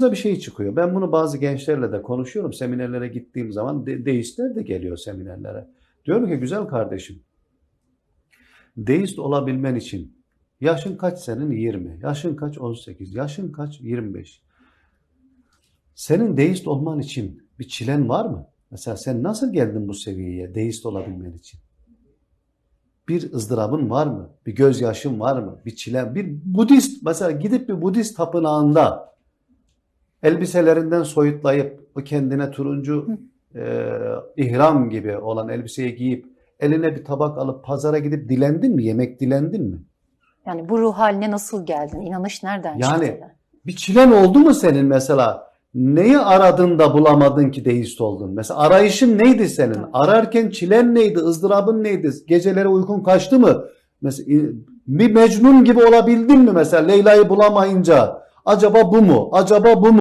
bir şey çıkıyor. Ben bunu bazı gençlerle de konuşuyorum. Seminerlere gittiğim zaman de, deistler de geliyor seminerlere. Diyorum ki güzel kardeşim. Deist olabilmen için yaşın kaç senin? 20. Yaşın kaç? 18. Yaşın kaç? 25. Senin deist olman için bir çilen var mı? Mesela sen nasıl geldin bu seviyeye deist olabilmen için? Bir ızdırabın var mı? Bir gözyaşın var mı? Bir çilen, bir Budist mesela gidip bir Budist tapınağında elbiselerinden soyutlayıp o kendine turuncu e, ihram gibi olan elbiseyi giyip eline bir tabak alıp pazara gidip dilendin mi? Yemek dilendin mi? Yani bu ruh haline nasıl geldin? İnanış nereden Yani- çıktı? Bir çilen oldu mu senin mesela? Neyi aradın da bulamadın ki deist oldun? Mesela arayışın neydi senin? Evet. Ararken çilen neydi? ızdırabın neydi? Geceleri uykun kaçtı mı? Mesela bir Mecnun gibi olabildin mi mesela Leyla'yı bulamayınca? Acaba bu mu? Acaba bu mu?